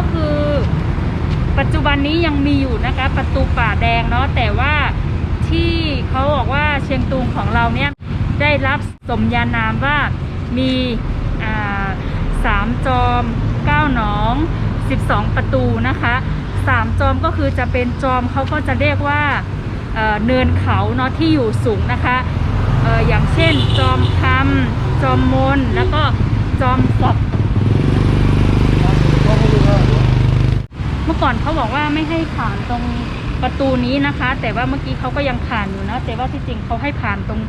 ก็คือ ปัจจุบันนี้ยังมีอยู่นะคะ ประตูป่าแดงเนาะแต่ว่าที่เขาบอกว่าเชียงตุงของเราเนี่ยได้รับสมญานามว่ามีสามจอมเก้าหนองสสิบองประตูนะคะสามจอมก็คือจะเป็นจอมเขาก็จะเรียกว่าเนินเขาเนาะที่อยู่สูงนะคะออย่างเช่นจอมคำจอมมนแล้วก็จอมขอบ มื่อก่อนเขาบอกว่าไม่ให้ผ่านตรงประตูนี้นะคะ แต่ว่าเมื่อกี้เขาก็ยังผ่านอยู่นะ แต่ว่าที่จริงเขาให้ผ่านตรง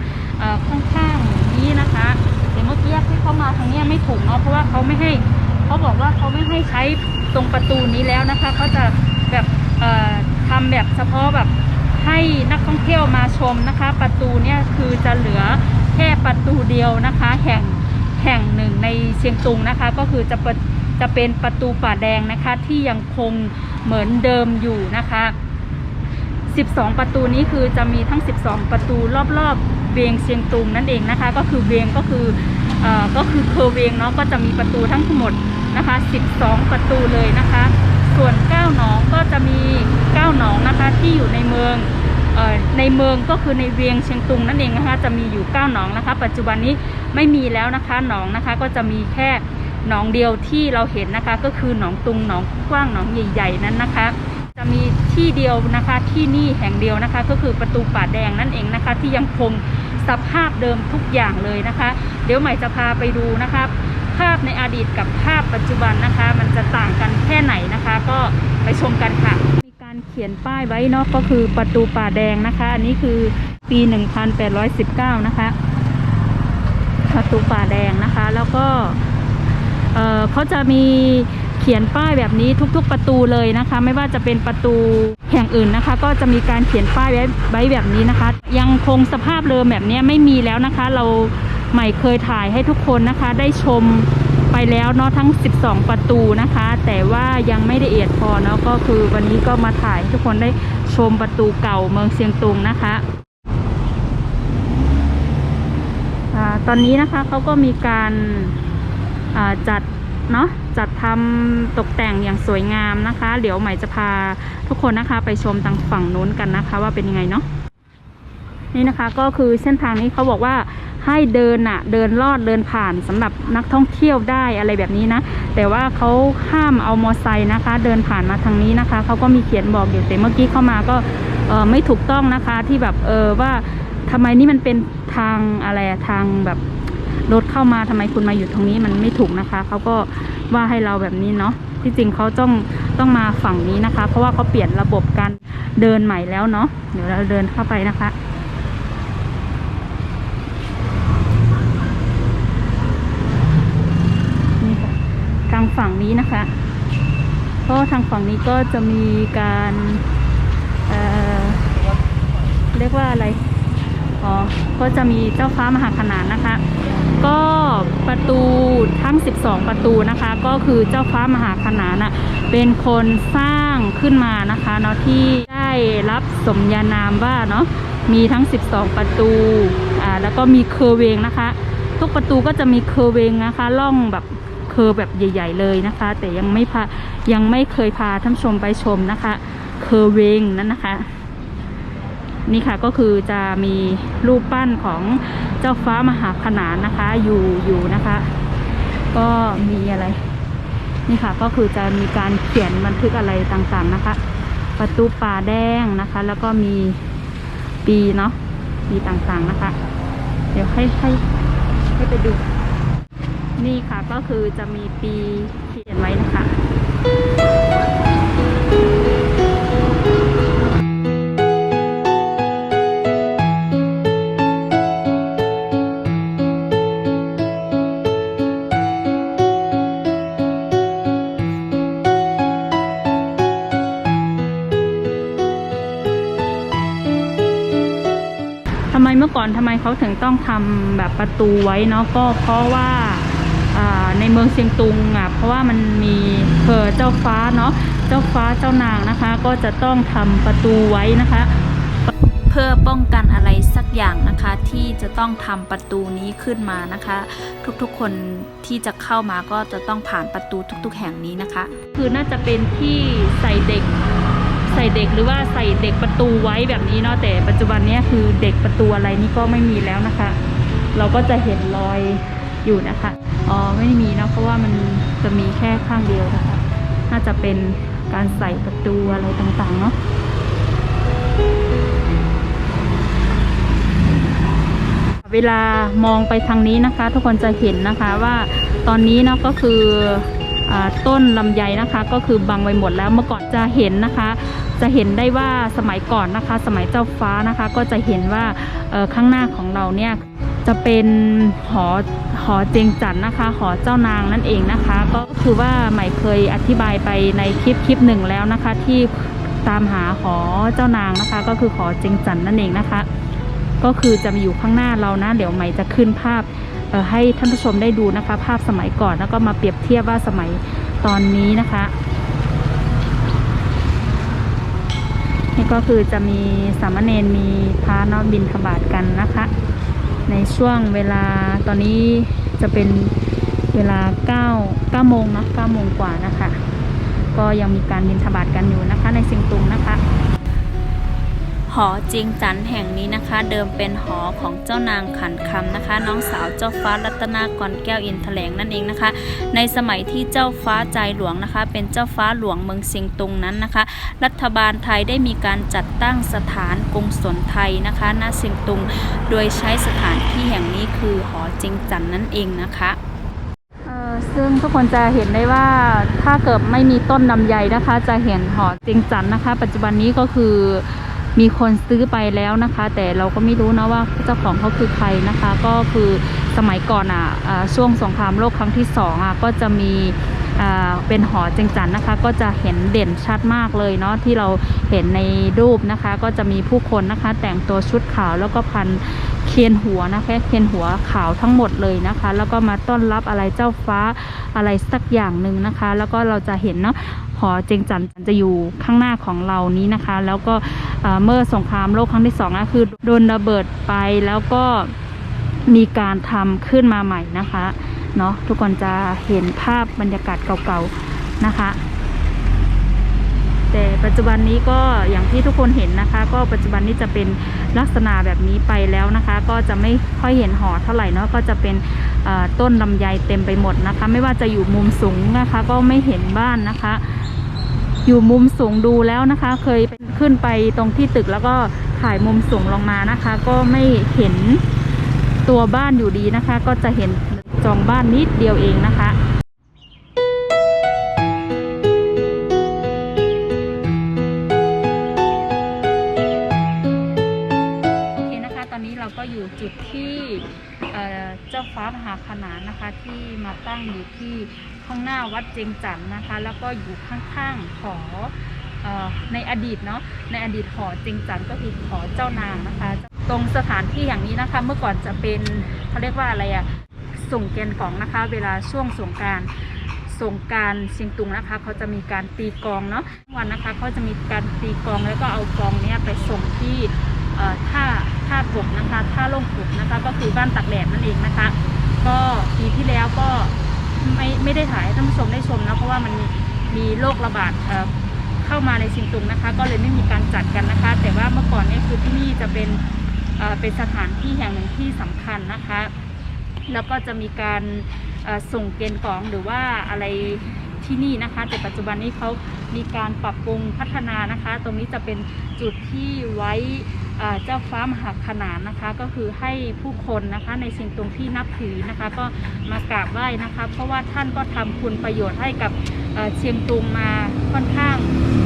ข้างๆนี้นะคะแต่เมื่อกี้ที่เขามาทางนี้ไม่ถูกเนาะเพราะว่าเขาไม่ให้เขาบอกว่าเขาไม่ให้ใช้ตรงประตูนี้แล้วนะคะเขาจะแบบเอ่อทำแบบเฉพาะแบบให้นักท่องเที่ยวมาชมนะคะ ประตูเนี่ยคือจะเหลือแค่ประตูเดียวนะคะ แห่งแห่งหนึ่งในเชียงตุงนะคะ ก็คือจะเปิด จะเป็นประตูป่าแดงนะคะที่ยังคงเหมือนเดิมอยู่นะคะ 12 ประตูนี้คือจะมีทั้ง 12 ประตูรอบๆเวียงเชียงตุงนั่นเองนะคะ ก็คือเวียงก็คืออก็คือเคอร์เวียงเนาะก็จะมีประตูทั้งหมดนะคะ 12 ประตูเลยนะคะ ส่วน9หนองก็จะมี 9 หนองนะคะที่อยู่ในเมืองอในเมืองก็คือในเวียงเชียงตุงนั่นเองนะคะจะมีอยู่ 9 หนองนะคะ ปัจจุบันนี้ไม่มีแล้วนะคะหนองนะคะก็จะมีแค่ หนองเดียวที่เราเห็นนะคะก็คือหนองตุงหนองกว้างหนองใหญ่ ๆ นั้นนะคะ จะมีที่เดียวนะคะที่นี่แห่งเดียวนะคะ ก็คือประตูป่าแดงนั่นเองนะคะ ที่ยังคงสภาพเดิมทุกอย่างเลยนะคะ เดี๋ยวใหม่จะพาไปดูนะคะภาพในอดีตกับภาพปัจจุบันนะคะ มันจะต่างกันแค่ไหนนะคะ ก็ไปชมกันค่ะ มีการเขียนป้ายไว้เนาะก็คือประตูป่าแดงนะคะ อันนี้คือปี 1819 นะคะประตูป่าแดงนะคะ แล้วก็ เเขาจะมีเขียนป้ายแบบนี้ทุกๆประตูเลยนะคะ ไม่ว่าจะเป็นประตูแห่งอื่นนะคะ ก็จะมีการเขียนป้ายไว้ไว้แบบนี้นะคะ ยังคงสภาพเดิมแบบนี้ไม่มีแล้วนะคะ เราใหม่เคยถ่ายให้ทุกคนนะคะ ได้ชมไปแล้วเนาะทั้ง 12 ประตูนะคะ แต่ว่ายังไม่ได้เอียดพอเนาะก็คือวันนี้ก็มาถ่ายให้ทุกคนได้ชมประตูเก่าเมืองเชียงตุงนะคะตอนนี้นะคะเขาก็มีการ จัดเนาะจัดทำตกแต่งอย่างสวยงามนะคะ เดี๋ยวใหม่จะพาทุกคนนะคะ ไปชมทางฝั่งนู้นกันนะคะ ว่าเป็นยังไงเนาะนี่นะคะก็คือเส้นทางนี้เขาบอกว่าให้เดินอะเดินลอดเดินผ่านสำหรับนักท่องเที่ยวได้อะไรแบบนี้นะ แต่ว่าเขาห้ามเอามอไซค์นะคะ เดินผ่านมาทางนี้นะคะเขาก็มีเขียนบอกอยู่แต่เมื่อกี้เข้ามาก็เออไม่ถูกต้องนะคะที่แบบเออว่าทำไมนี่มันเป็นทางอะไรทางแบบ เข้ามาทำไมคุณมาอยู่ตรงนี้มันไม่ถูกนะคะ เขาก็ว่าให้เราแบบนี้เนาะที่จริงเขาต้องต้องมาฝั่งนี้นะคะ เพราะว่าเขาเปลี่ยนระบบการเดินใหม่แล้วเนาะเดี๋ยวเราเดินเข้าไปนะคะนี่ค่ะทางฝั่งนี้นะคะเพราะทางฝั่งนี้ก็จะมีการเอ่อเรียกว่าอะไรอ๋อก็จะมีเจ้าฟ้ามหาขนานนะคะ ก็ประตูทั้ง 12 ประตูนะคะ ก็คือเจ้าฟ้ามหาขนานนะเป็นคนสร้างขึ้นมานะคะเนาะที่ได้รับสมญานามว่าเนาะมีทั้ง 12 ประตูอ่าแล้วก็มีเคอร์เวงนะคะ ทุกประตูก็จะมีเคอร์เวงนะคะล่องแบบเคอร์แบบใหญ่ ๆ เลยนะคะ แต่ยังไม่พายังไม่เคยพาท่านชมไปชมนะคะ เคอร์เวงนั้นนะคะ นี่ค่ะก็คือจะมีรูปปั้นของเจ้าฟ้ามหาขนานนะคะ อยู่อยู่นะคะ ก็มีอะไร นี่ค่ะก็คือจะมีการเขียนบันทึกอะไรต่างๆนะคะ ประตูป่าแดงนะคะ แล้วก็มีปีเนาะปีต่างๆนะคะ เดี๋ยวให้ให้ให้ไปดู นี่ค่ะก็คือจะมีปีเขียนไว้นะคะ เมื่อก่อนทำไมเขาถึงต้องทำแบบประตูไว้เนาะก็เพราะว่าในเมืองเชียงตุงอะเพราะว่ามันมีเพอเจ้าฟ้าเนาะเจ้าฟ้าเจ้านางนะคะ ก็จะต้องทำประตูไว้นะคะ เพื่อป้องกันอะไรสักอย่างนะคะ ที่จะต้องทำประตูนี้ขึ้นมานะคะ ทุกๆคนที่จะเข้ามาก็จะต้องผ่านประตูทุก ๆ แห่งนี้นะคะ คือน่าจะเป็นที่ใส่เด็ก ส่ส่เด็กหรือว่าใส่เด็กประตูไว้แบบนี้เนาะแต่ปัจจุบันนี้คือเด็กประตูอะไรนี่ก็ไม่มีแล้วนะคะ เราก็จะเห็นรอยอยู่นะคะอ๋อไม่มีเนาะเพราะว่ามันจะมีแค่ข้างเดียวนะคะ น่าจะเป็นการใส่ประตูอะไรต่างๆเนาะเวลามองไปทางนี้นะคะ ทุกคนจะเห็นนะคะว่าตอนนี้เนาะก็คืออต้นลำไยนะคะ ก็คือบังไว้หมดแล้วเมื่อก่อนจะเห็นนะคะ จะเห็นได้ว่าสมัยก่อนนะคะ สมัยเจ้าฟ้านะคะ ก็จะเห็นว่าข้างหน้าของเราเนี่ยจะเป็นหอหอเจงจันนะคะ หอเจ้านางนั่นเองนะคะ ก็คือว่าใหม่เคยอธิบายไปในคลิปคลิปหนึ่งแล้วนะคะ ที่ตามหาหอเจ้านางนะคะ ก็คือหอเจงจันนั่นเองนะคะ ก็คือจะมาอยู่ข้างหน้าเรานะ เดี๋ยวใหม่จะขึ้นภาพให้ท่านผู้ชมได้ดูนะคะ ภาพสมัยก่อนแล้วก็มาเปรียบเทียบว่าสมัยตอนนี้นะคะ นี่ก็คือจะมีสามเณรมีพระนอกบินทบาทกันนะคะ ในช่วงเวลาตอนนี้จะเป็นเวลา 9 9โมงเนาะ9โมงกว่านะคะ ก็ยังมีการบินทบาทกันอยู่นะคะในเซิงตุงนะคะ อจริงจันแห่งนี้นะคะ เดิมเป็นหอของเจ้านางขันคำนะคะ น้องสาวเจ้าฟ้ารัตนากรแก้วอินแถลงนั่นเองนะคะ ในสมัยที่เจ้าฟ้าใจหลวงนะคะ เป็นเจ้าฟ้าหลวงเมืองเซียงตุงนั้นนะคะ รัฐบาลไทยได้มีการจัดตั้งสถานกงสนไทยนะคะณเซียงตุง โดยใช้สถานที่แห่งนี้คือหอจริงจันนั่นเองนะคะซึ่งทุกคนจะเห็นได้ว่าถ้าเกิดไม่มีต้นลำไยนะคะ จะเห็นหอจริงจันนะคะ ปัจจุบันนี้ก็คือ มีคนซื้อไปแล้วนะคะ แต่เราก็ไม่รู้นะว่าเจ้าของเขาคือใครนะคะ ก็คือสมัยก่อนอะช่วงสงครามโลกครั้งที่สองอะก็จะมีเป็นหอจิงจันนะคะ ก็จะเห็นเด่นชัดมากเลยเนาะที่เราเห็นในรูปนะคะ ก็จะมีผู้คนนะคะ แต่งตัวชุดขาวแล้วก็พันเคียนหัวนะคะเคียนหัวขาวทั้งหมดเลยนะคะ แล้วก็มาต้อนรับอะไรเจ้าฟ้าอะไรสักอย่างหนึ่งนะคะ แล้วก็เราจะเห็นเนาะ หอเจงจันจะอยู่ข้างหน้าของเรานี้นะคะ แล้วก็เอ่อเมื่อสงครามโลกครั้งที่สองก็คือโดนระเบิดไปแล้วก็มีการทำขึ้นมาใหม่นะคะเนาะทุกคนจะเห็นภาพบรรยากาศเก่าๆนะคะ แต่ปัจจุบันนี้ก็อย่างที่ทุกคนเห็นนะคะ ก็ปัจจุบันนี้จะเป็นลักษณะแบบนี้ไปแล้วนะคะ ก็จะไม่ค่อยเห็นหอเท่าไหร่เนาะก็จะเป็นต้นลำไยเต็มไปหมดนะคะ ไม่ว่าจะอยู่มุมสูงนะคะ ก็ไม่เห็นบ้านนะคะ อยู่มุมสูงดูแล้วนะคะ เคยขึ้นไปตรงที่ตึกแล้วก็ถ่ายมุมสูงลงมานะคะ ก็ไม่เห็นตัวบ้านอยู่ดีนะคะ ก็จะเห็นจองบ้านนิดเดียวเองนะคะโอเคนะคะ ตอนนี้เราก็อยู่จุดที่ เจ้าฟ้ามหาขนานนะคะที่มาตั้งอยู่ที่ข้างหน้าวัดเจงจันทน์นะคะ แล้วก็อยู่ข้างๆหออในอดีตเนาะในอดีตหอเจงจันทน์ก็คือหอเจ้านางนะคะ ตรงสถานที่อย่างนี้นะคะ เมื่อก่อนจะเป็นเขาเรียกว่าอะไรอะส่งเกณฑ์ของนะคะ เวลาช่วงสงการสงการเชียงตุงนะคะเขาจะมีการตีกองเนาะวันนะคะเขาจะมีการตีกองแล้วก็เอากองเนี้ยไปส่งที่ท่า ท่าบกนะคะท่าล่งขุกนะคะ ก็คือบ้านตักแดดนั่นเองนะคะ ก็ปีที่แล้วก็ไม่ไม่ได้ถ่ายให้ท่านผู้ชมได้ชมนะเพราะว่ามันมีมีโรคระบาดเเข้ามาในเชียงตุงนะคะ ก็เลยไม่มีการจัดกันนะคะ แต่ว่าเมื่อก่อนเนี่ยคือที่นี่จะเป็นเเป็นสถานที่แห่งหนึ่งที่สำคัญนะคะ แล้วก็จะมีการส่งเกณฑ์กองหรือว่าอะไรที่นี่นะคะ แต่ปัจจุบันนี้เขามีการปรับปรุงพัฒนานะคะ ตรงนี้จะเป็นจุดที่ไว้ เจ้าฟ้ามหาขนานนะคะ ก็คือให้ผู้คนนะคะในสิ่งตรงที่นับถือนะคะ ก็มากราบไหว้นะคะ เพราะว่าท่านก็ทำคุณประโยชน์ให้กับเชียงตุงมาค่อนข้าง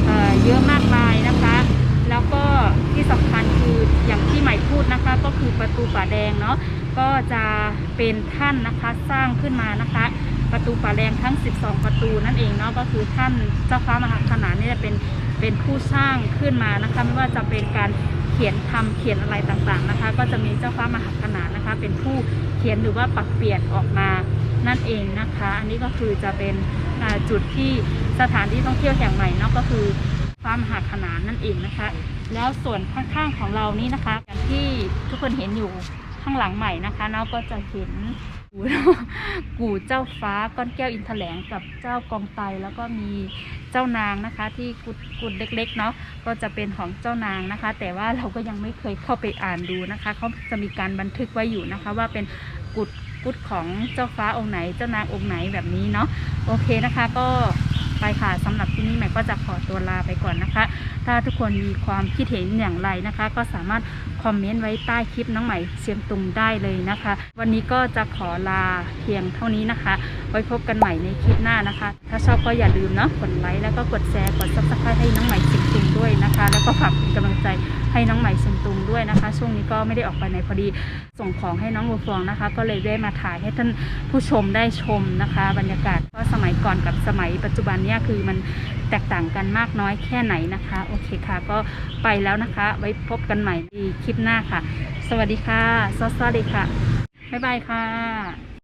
เเยอะมากมายนะคะ แล้วก็ที่สำคัญคืออย่างที่ใหม่พูดนะคะ ก็คือประตูป่าแดงเนาะก็จะเป็นท่านนะคะสร้างขึ้นมานะคะ ประตูป่าแดงทั้ง 12 ประตูนั่นเองเนาะก็คือท่านเจ้าฟ้ามหาขนานนี่จะเป็นเป็นผู้สร้างขึ้นมานะคะ ไม่ว่าจะเป็นการ เขียนทำเขียนอะไรต่างๆนะคะ ก็จะมีเจ้าฟ้ามหาขนานนะคะ เป็นผู้เขียนหรือว่าปรับเปลี่ยนออกมานั่นเองนะคะ อันนี้ก็คือจะเป็นจุดที่สถานที่ท่องเที่ยวแห่งใหม่เนาะก็คือฟ้ามหาขนานนั่นเองนะคะ แล้วส่วนข้างๆของเรานี่นะคะอย่างที่ทุกคนเห็นอยู่ข้างหลังใหม่นะคะเนาะก็จะเห็น กูเนาะกูเจ้าฟ้าก้อนแก้วอินทแถลงกับเจ้ากองไตแล้วก็มีเจ้านางนะคะ ที่กุดกุดเล็กๆเนาะก็จะเป็นของเจ้านางนะคะ แต่ว่าเราก็ยังไม่เคยเข้าไปอ่านดูนะคะเขาจะมีการบันทึกไว้อยู่นะคะ ว่าเป็นกุดกุดของเจ้าฟ้าองค์ไหน เจ้านางองค์ไหนแบบนี้เนาะโอเคนะคะ ก็ไปค่ะสำหรับที่นี้ใหม่ก็จะขอตัวลาไปก่อนนะคะ ถ้าทุกคนมีความคิดเห็นอย่างไรนะคะ ก็สามารถคอมเมนต์ไว้ใต้คลิปน้องใหม่เชียงตุงได้เลยนะคะ วันนี้ก็จะขอลาเพียงเท่านี้นะคะ ไว้พบกันใหม่ในคลิปหน้านะคะ ถ้าชอบก็อย่าลืมเนาะกดไลค์แล้วก็กดแชร์กดซับสไครต์ให้น้องใหม่เชียงตุงด้วยนะคะ แล้วก็ฝากเป็นกำลังใจให้น้องใหม่เชียงตุงด้วยนะคะ ช่วงนี้ก็ไม่ได้ออกไปไหนพอดีส่งของให้น้องบัวฟองนะคะ ก็เลยได้มาถ่ายให้ท่านผู้ชมได้ชมนะคะ บรรยากาศก็สมัยก่อนกับสมัยปัจจุบันเนี่ยคือมันแตกต่างกันมากน้อยแค่ไหนนะคะ โอเคค่ะ ก็ไปแล้วนะคะ ไว้พบกันใหม่ในคลิปหน้าค่ะ สวัสดีค่ะซอสวัสดีค่ะ บ๊ายบายค่ะ